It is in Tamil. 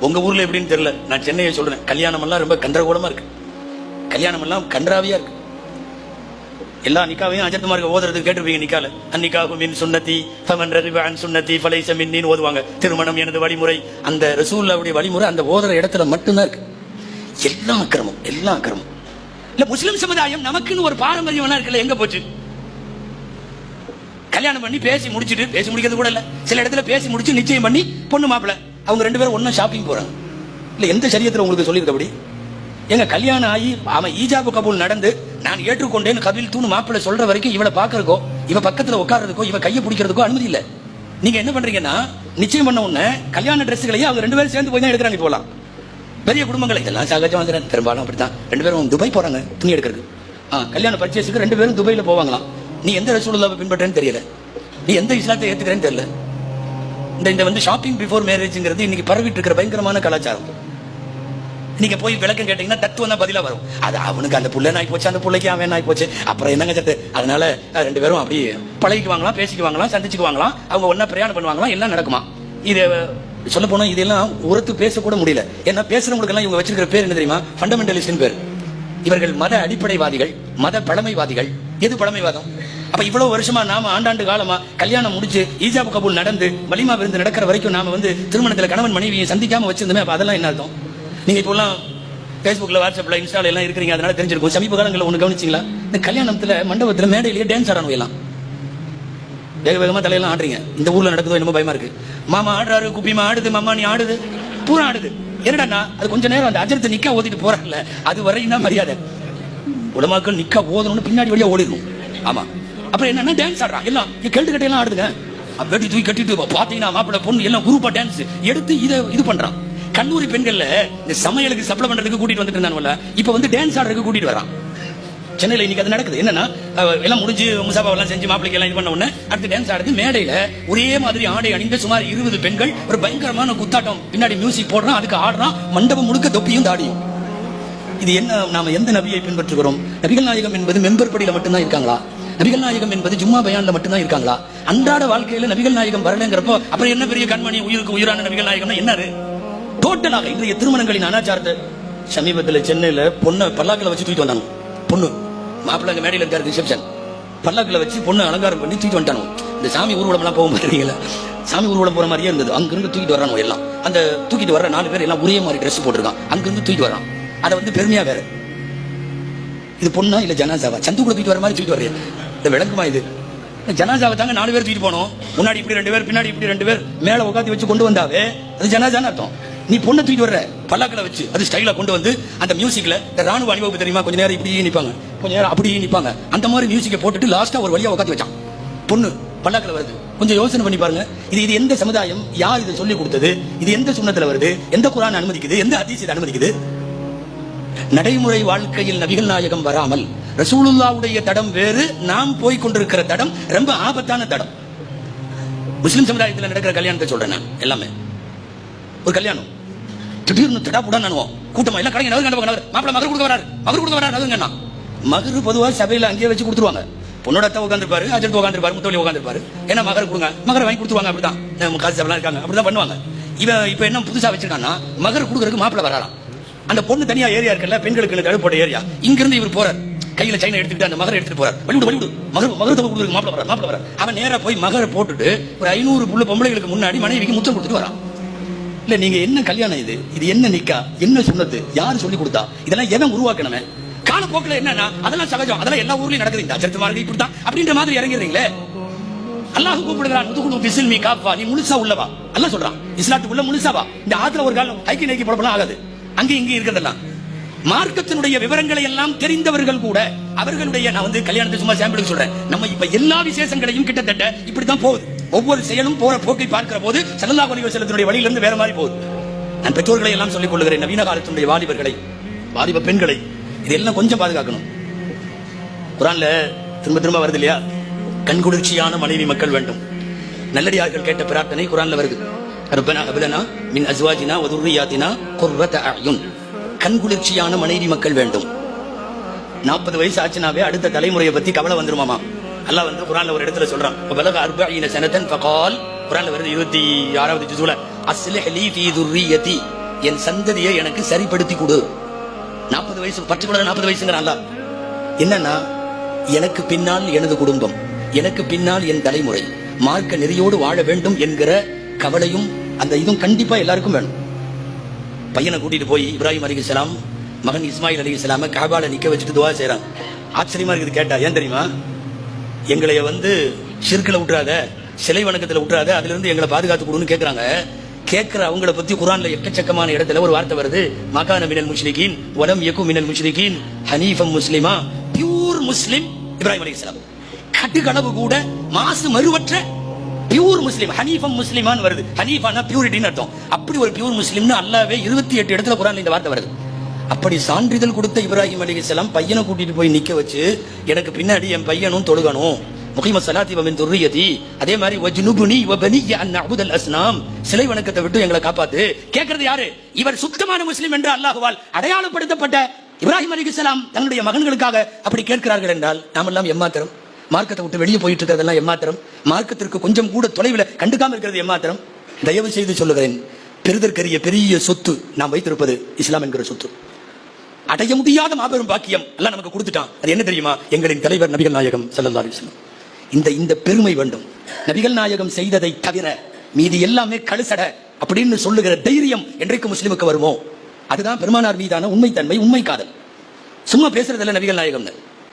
உங்க ஊர்ல எப்படின்னு தெரியல. நான் சென்னையை சொல்றேன். கல்யாணம் எல்லாம் ரொம்ப கன்றகோலமா இருக்கு. கல்யாணம் எல்லாம் கன்றாவியா இருக்கு. எல்லா நிக்காவையும் அஜத் மார்க்க ஓதுறது கேட்டிருப்பீங்க நிக்கால. அந்நிக்காகும் மின் சுண்ணத்தி ஃபமன் ரரிவான் சுண்ணத்தி ஃபலைச மின்னின்னு ஓதுவாங்க. திருமணம் எனது வழிமுறை. அந்த ரசூல்லாவுடைய வழிமுறை அந்த ஓதுற இடத்துல மட்டும்தான் இருக்கு. எல்லா அக்கிரமம் எல்லா அக்கிரமம். இல்ல முஸ்லிம் சமுதாயம் நமக்குன்னு ஒரு பாரம்பரியம் எல்லாம் இருக்குல்ல எங்க போச்சு? கல்யாணம் பண்ணி பேசி முடிச்சிட்டு பேசி முடிக்கிறது கூட இல்ல. சில இடத்துல பேசி முடிச்சு நிச்சயம் பண்ணி பொண்ணு மாப்பிள்ள அவங்க ரெண்டு பேரும் ஒன்றும் ஷாப்பிங் போகிறாங்க இல்லை எந்த சரியத்தில் உங்களுக்கு சொல்லியிருக்கபடி? எங்கள் கல்யாணம் ஆகி அவன் ஈஜாபு கபூல் நடந்து நான் ஏற்றுக்கொண்டேன்னு கபில் தூணு மாப்பிள்ளை சொல்கிற வரைக்கும் இவளை பார்க்கறக்கோ இவ பக்கத்தில் உட்கார்றதுக்கோ இவ கையை பிடிக்கிறதுக்கோ அனுமதி இல்லை. நீங்கள் என்ன பண்ணுறீங்கன்னா நிச்சயம் பண்ண உடனே கல்யாண ட்ரெஸ்ஸுகளையும் அவங்க ரெண்டு பேரும் சேர்ந்து போய் தான் எடுக்கிறாங்க போகலாம் பெரிய குடும்பங்கள் இதெல்லாம் சகஜம் பெரும்பாலும் பெரும்பாலும் அப்படித்தான். ரெண்டு பேரும் துபாய் போகிறாங்க துணி எடுக்கிறது ஆ கல்யாண பர்ச்சேஸுக்கு ரெண்டு பேரும் துபாயில் போவாங்களாம். நீ எந்த ரசூலுல்லாவை பின்பற்றேன்னு தெரியல. நீ எந்த இஸ்லாத்தை ஏற்றுக்கிறேன்னு தெரியல. இந்த இந்த வந்து ஷாப்பிங் பிஃபோர் மேரேஜ்ங்கிறது இன்னைக்கு பரவிட்டு இருக்கிற பயங்கரமான கலாச்சாரம். நீங்க போய் விளக்கம் கேட்டீங்கன்னா தத்துவம் தான் பதிலா வரும். அது அவனுக்கு அந்த புள்ள நாய் போச்சு அந்த புள்ளைக்கு அவன் நாய் போச்சு. அப்புறம் என்னங்க சத்து? அதனால ரெண்டு பேரும் அப்படி பழகிக்குவாங்களாம் பேசிக்குவாங்களாம் சந்திச்சுக்குவாங்களாம் அவங்க ஒன்னா பிரயாணம் பண்ணுவாங்களாம் எல்லாம் நடக்குமா? இது சொல்ல போனா இதெல்லாம் உரத்து பேசக்கூட முடியல. ஏன்னா பேசுறவங்களுக்கு எல்லாம் இவங்க வச்சிருக்கிற பேர் என்ன தெரியுமா? ஃபண்டமெண்டலிஸ்ட் பேர். இவர்கள் மத அடிப்படைவாதிகள் மத பழமைவாதிகள் எது பழமைவாதம்? அப்ப இவ்வளவு வருஷமா நாம ஆண்டாண்டு காலமா கல்யாணம் முடிச்சு ஈஜாபு கபூல் நடந்து வலிமா விருந்து நடக்கிற வரைக்கும் நாம வந்து திருமணத்துல கணவன் மனைவியை சந்திக்காம வச்சிருந்தோமே அப்ப அதெல்லாம் என்ன அர்த்தம்? நீங்க இப்போலாம் பேஸ்புக்ல வாட்ஸ்அப்ல இன்ஸ்டால எல்லாம் இருக்கிறீங்க அதனால தெரிஞ்சிருக்கும். சமீப காலங்களில் ஒன்று கவனிச்சிங்களா? இந்த கல்யாணத்துல மண்டபத்துல மேடையிலேயே டான்ஸ் ஆடணும் எல்லாம். வேக வேகமா தலையெல்லாம் ஆடுறீங்க. இந்த ஊர்ல நடக்குதோ என்னமோ பயமா இருக்கு. மாமா ஆடுறாரு குப்பிமா ஆடுது மாமா நீ ஆடுது. பூரா ஆடுது. என்னடா அது கொஞ்ச நேரம் அந்த அஜரத்தை நிக்கா ஓதிட்டு போறாங்கல்ல அது வரையும் தான் மரியாதை. உலமாக்கள் நிக்க போதணும்னு பின்னாடி வழியா ஓடிடணும். ஆமா. அப்புறம் என்னன்னா டான்ஸ் ஆடுறாங்க. எல்லாம் கெட்டு கட்டையெல்லாம் ஆடுதுங்க. வெட்டி தூக்கி கட்டிட்டு பாத்தீங்கன்னா மாப்பிள்ள பொண்ணு எல்லாம் குரூப்பா டான்ஸ் எடுத்து இதை இது பண்றான். கல்லூரி பெண்கள்ல இந்த சமையலுக்கு சப்ளை பண்றதுக்கு கூட்டிட்டு வந்துட்டு இருந்தானுவல்ல. இப்ப வந்து டான்ஸ் ஆடுறதுக்கு கூட்டிட்டு வரான். சென்னையில இன்னைக்கு அது நடக்குது. என்னன்னா எல்லாம் முடிஞ்சு முசாபாவெல்லாம் செஞ்சு மாப்பிளைக்கு எல்லாம் இது பண்ண உடனே அடுத்து டான்ஸ் ஆடுது. மேடையில ஒரே மாதிரி ஆடை அணிந்த சுமார் இருபது பெண்கள் ஒரு பயங்கரமான குத்தாட்டம். பின்னாடி மியூசிக் போடுறான் அதுக்கு ஆடுறான். மண்டபம் முழுக்க தொப்பியும் தாடியும். இது என்ன நாம எந்த நபியை பின்பற்றுகிறோம்? நபிகள் நாயகம் என்பது மெம்பர் படியில மட்டும்தான் இருக்காங்களா? நபிகள் நாயகம் என்பது ஜும்மா பயான்ல மட்டும்தான் இருக்காங்களா? அன்றாட வாழ்க்கையில நபிகள் நாயகம் வரலங்கிறப்போ அப்புறம் என்ன பெரிய கண்மணி உயிருக்கு உயிரான நபிகள் நாயகம்னா என்னது? டோட்டலாக இன்றைய திருமணங்களின் அனாச்சாரத்தை சமீபத்துல சென்னையில பொண்ணை பல்லாக்கில் வச்சு தூக்கிட்டு வந்தாங்க பொண்ணு. மாப்பிள்ளை மேடையில் மேடையில இருக்காரு ரிசப்ஷன். பல்லாக்கில் வச்சு பொண்ணு அலங்காரம் பண்ணி தூக்கிட்டு வந்துட்டானோ இந்த சாமி ஊர்வலம் எல்லாம் போக மாட்டீங்களா சாமி ஊர்வலம் போற மாதிரியே இருந்தது. அங்கிருந்து தூக்கிட்டு வர்றானோ எல்லாம். அந்த தூக்கிட்டு வர நாலு பேர் எல்லாம் ஒரே மாதிரி ட்ரெஸ் போட்டிருக்கான். அங்கிருந்து தூக்கிட்டு வர்றான். அதை வந்து பெருமையா வேற. இது பொண்ணா இல்ல ஜனாசாவா? சந்து கூட தூக்கிட்டு வர மாதிரி தூக்கிட்டு வர்றேன் இந்த விளங்குமா இது? ஜனாசாவை தாங்க நாலு பேர் தூக்கிட்டு போனோம். முன்னாடி இப்படி ரெண்டு பேர் பின்னாடி இப்படி ரெண்டு பேர் மேல உட்காந்து வச்சு கொண்டு வந்தாவே அது ஜனாசான்னு அர்த்தம். நீ பொண்ணை தூக்கிட்டு வர்ற பல்லாக்களை வச்சு அது ஸ்டைலா கொண்டு வந்து அந்த மியூசிக்ல இந்த ராணுவ அணிவகுப்பு தெரியுமா? கொஞ்ச நேரம் இப்படி நிப்பாங்க. கொஞ்ச நேரம் அப்படி நிப்பாங்க. அந்த மாதிரி மியூசிக்கை போட்டுட்டு லாஸ்டா ஒரு வழியா உட்காந்து வச்சான். பொண்ணு பல்லாக்கில் வருது. கொஞ்சம் யோசனை பண்ணி பாருங்க. இது இது எந்த சமுதாயம்? யார் இதை சொல்லி கொடுத்தது? இது எந்த சுண்ணத்துல வருது? எந்த குரான் அனுமதிக்குது? எந்த அதிசயத்தை அனுமதிக்குது? நடைமுறை வாழ்க்கையில் நபிகள் நாயகம் வராமல் ரசூலுல்லாவுடைய தடம் வேறு நாம் போய் கொண்டிருக்கிற தடம் ரொம்ப ஆபத்தான தடம். முஸ்லிம் சமுதாயத்தில் நடக்கிற கல்யாணத்தை சொல்றேன் நான் எல்லாமே. ஒரு கல்யாணம். திடீர்னு தடா புடா நானுவோம் கூட்டமா எல்லாம் கடைங்க நகர் கண்டவங்க மாப்பிள்ள மகர் கொடுக்க வராரு. மகர் கொடுக்க வராரு அதுங்க மகர் பொதுவா சபையில அங்கேயே வச்சு கொடுத்துருவாங்க. பொண்ணோட அத்தை உட்காந்துருப்பாரு அஜர்த்து உட்காந்துருப்பாரு முத்தவழி உட்காந்துருப்பாரு ஏன்னா மகர் கொடுங்க. மகர் வாங்கி கொடுத்துருவாங்க அப்படிதான் காசு சபைலாம் இருக்காங்க. அப்படிதான் பண்ணுவாங்க. இவன் இப்ப என்ன புதுசா வச்சிருக்கான்னா மகர் கொடுக்கறதுக்கு மாப்பிள்ள வராராம். அந்த பொண்ணு தனியா ஏரியா இருக்குல்ல பெண்களுக்கு தடுப்போட ஏரியா. இங்க இருந்து இவர் போறார். கையில சைனை எடுத்துக்கிட்டு அந்த மகரை எடுத்துட்டு போறார். வழிவிடு வழிவிடு மகர் மகர் தொகை கொடுக்குறதுக்கு மாப்பிள வரார் மாப்பிள்ள அவன் நேரா போய் மகரை போட்டுட்டு ஒரு ஐநூறு புள்ள பொம்பளைகளுக்கு முன்னாடி மனைவிக்கு முத்தம் கொடுத்துட்டு வரான். இல்ல நீங்க என்ன கல்யாணம் இது? இது என்ன நிக்கா? என்ன சொன்னது? யாரு சொல்லி கொடுத்தா? இதெல்லாம் எவன் உருவாக்கணுமே காலப்போக்கில் என்னன்னா அதெல்லாம் சகஜம். அதெல்லாம் எல்லா ஊர்லயும் நடக்குது. இந்த அச்சத்து மார்க்கு இப்படித்தான். அப்படின்ற மாதிரி இறங்கிறீங்களே அல்லாஹ் கூப்பிடுகிறான் முதுகுழு பிசில்மி காப்பா நீ முழுசா உள்ளவா அல்ல சொல்றான் இஸ்லாத்துக்குள்ள முழுசாவா இந்த ஆத்துல ஒரு காலம் ஐக்கிய நைக்கி புறப்படலாம் ஆகாது. அங்கே இங்கே இருக்கிறதெல்லாம் மார்க்கத்தினுடைய விவரங்களை எல்லாம் தெரிந்தவர்கள் கூட அவர்களுடைய நான் வந்து கல்யாணத்தை சும்மா சாம்பிளுக்கு சொல்றேன். நம்ம இப்ப எல்லா விசேஷங்களையும் கிட்டத்தட்ட இப்படித்தான் போகுது. ஒவ்வொரு செயலும் போற போக்கை பார்க்கிற போது சல்லல்லாஹு அலைஹி வஸல்லத்தினுடைய வழியிலிருந்து வேற மாதிரி போகுது. நான் பெற்றோர்களை எல்லாம் சொல்லிக் கொள்கிறேன் நவீன காலத்தினுடைய வாலிபர்களை வாலிப பெண்களை இதெல்லாம் கொஞ்சம் பாதுகாக்கணும். குரான்ல திரும்ப திரும்ப வருது இல்லையா? கண்குளிர்ச்சியான மனைவி மக்கள் வேண்டும். நல்லடியார்கள் கேட்ட பிரார்த்தனை குரான்ல வருது. ரப்பனா ஹப்லனா மின் அஸ்வாஜினா வ துர்ரியாத்தினா குர்ரத அயுன் கண்குளிர்ச்சியான மனைவி மக்கள் வேண்டும். நாற்பது வயசு ஆச்சுனாவே அடுத்த தலைமுறையை பத்தி கவலை வந்துருமாமா? அல்லாஹ் வந்து குரான்ல ஒரு இடத்துல சொல்றான். பலக அர்பஈன சனதன் ஃபகால். குரான்ல வருது இருபத்தி ஆறாவது ஜுசுல அஸ்லிஹ் லீ ஃபீ துர்ரியதி என் சந்ததியை எனக்கு சரிப்படுத்தி கொடு. நாற்பது வயசு பர்டிகுலர் நாற்பது வயசுங்கிறான்ல என்னன்னா எனக்கு பின்னால் எனது குடும்பம். எனக்கு பின்னால் என் தலைமுறை. மார்க்க நெறியோடு வாழ வேண்டும் என்கிற கவலையும் அந்த இதுவும் கண்டிப்பா எல்லாருக்கும் வேணும். பையனை கூட்டிட்டு போய் இப்ராஹிம் அலிகலாம் மகன் இஸ்மாயில் அலிகலாம காபால நிக்க வச்சுட்டு துவா செய்றாங்க ஆச்சரியமா இருக்குது கேட்டா ஏன் தெரியுமா? எங்களைய வந்து ஷிர்கில் விட்டுறாத சிலை வணக்கத்துல விட்டுறாத அதுல இருந்து எங்களை பாதுகாத்து கொடுன்னு கேட்குறாங்க கேட்கிற அவங்கள பத்தி குரான்ல எக்கச்சக்கமான இடத்துல ஒரு வார்த்தை வருது. மகான மினல் முஸ்லிகின் வலம் யகு மினல் முஸ்லிகின் ஹனீஃபம் முஸ்லிமா பியூர் முஸ்லிம் இப்ராஹிம் அலி இஸ்லாம் கட்டுக்கனவு கூட மாசு மறுவற்ற பியூர் முஸ்லீம் ஹனீஃபம் முஸ்லிமான் வருது. ஹனீஃபானா பியூரிட்டின்னு அர்த்தம். அப்படி ஒரு பியூர் முஸ்லீம்னு அல்லாவே இருபத்தி எட்டு இடத்துல குரான் இந்த வார்த்தை வருது. அப்படி சான்றிதழ் கொடுத்த இப்ராஹிம் அலிகலாம் பையனை கூட்டிட்டு போய் நிக்க வச்சு எனக்கு பின்னாடி என் பையனும் தொழுகணும். முகிம சலாத்தி வமின் துர்ரியதி அதே மாதிரி வஜ்னுபுனி வபனி அன் அபுதல் அஸ்னாம். சிலை வணக்கத்தை விட்டு எங்களை காப்பாத்து. கேட்கறது யாரு? இவர் சுத்தமான முஸ்லிம் என்று அல்லாஹுவால் அடையாளப்படுத்தப்பட்ட இப்ராஹிம் அலிகலாம் தன்னுடைய மகன்களுக்காக அப்படி கேட்கிறார்கள் என்றால் நாமெல்லாம் எம்மாத்திரம் மார்க்கத்தை விட்டு வெளியே போயிட்டு இருக்கிறதெல்லாம் எம்மாத்திரம்? மார்க்கத்திற்கு கொஞ்சம் கூட தொலைவில் கண்டுக்காம இருக்கிறது எம்மாத்திரம்? தயவு செய்து சொல்லுகிறேன் பெருதற்கரிய பெரிய சொத்து நாம் வைத்திருப்பது இஸ்லாம் என்கிற சொத்து. அடைய முடியாத மாபெரும் பாக்கியம் எல்லாம் நமக்கு கொடுத்துட்டான். அது என்ன தெரியுமா? எங்களின் தலைவர் நபிகள் நாயகம் ஸல்லல்லாஹு அலைஹி இந்த இந்த பெருமை வேண்டும். நபிகள் நாயகம் செய்ததை தவிர மீதி எல்லாமே கழுசட அப்படின்னு சொல்லுகிற தைரியம் என்றைக்கு முஸ்லிமுக்கு வருமோ? அதுதான் பெருமானார் மீதான உண்மைத்தன்மை உண்மை காதல். சும்மா பேசுறதில்ல நபிகள் நாயகம்னு.